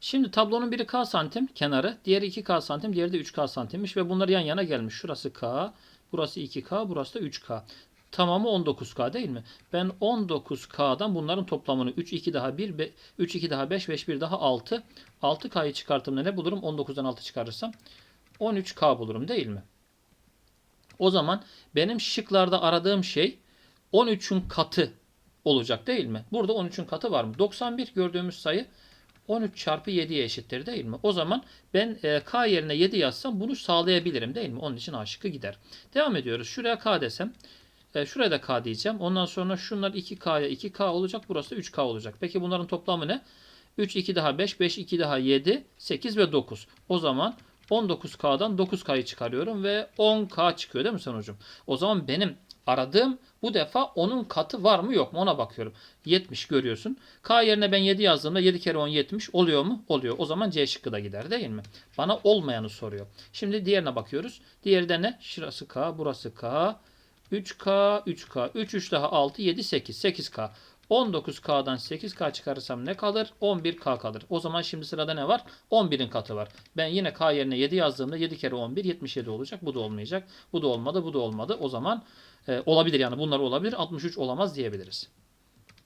Şimdi tablonun biri K santim kenarı, diğeri 2K santim, diğeri de 3K santimmiş ve bunlar yan yana gelmiş. Şurası K, burası 2K, burası da 3K. Tamamı 19K değil mi? Ben 19K'dan bunların toplamını 3, 2 daha 1, be- 3, 2 daha 5, 5, 1 daha 6. 6K'yı çıkarttığımda ne bulurum? 19'dan 6 çıkarırsam 13K bulurum değil mi? O zaman benim şıklarda aradığım şey 13'ün katı olacak değil mi? Burada 13'ün katı var mı? 91 gördüğümüz sayı 13 çarpı 7'ye eşittir değil mi? O zaman ben e, k yerine 7 yazsam bunu sağlayabilirim değil mi? Onun için A şıkkı gider. Devam ediyoruz. Şuraya k desem. E, şuraya da k diyeceğim. Ondan sonra şunlar 2k'ya 2k olacak. Burası da 3k olacak. Peki bunların toplamı ne? 3, 2 daha 5, 5, 2 daha 7, 8 ve 9. O zaman 19K'dan 9K'yı çıkarıyorum ve 10K çıkıyor değil mi sonucum? O zaman benim aradığım bu defa onun katı var mı yok mu ona bakıyorum. 70 görüyorsun. K yerine ben 7 yazdığımda 7 kere 10 70 oluyor mu? Oluyor. O zaman C şıkkı da gider değil mi? Bana olmayanı soruyor. Şimdi diğerine bakıyoruz. Diğeri de ne? Şurası K, burası K. 3K, 3K. 3, 3 daha 6, 7, 8. 8K. 19K'dan 8K çıkarırsam ne kalır? 11K kalır. O zaman şimdi sırada ne var? 11'in katı var. Ben yine K yerine 7 yazdığımda 7 kere 11 77 olacak. Bu da olmayacak. Bu da olmadı. Bu da olmadı. O zaman e, olabilir yani bunlar olabilir. 63 olamaz diyebiliriz.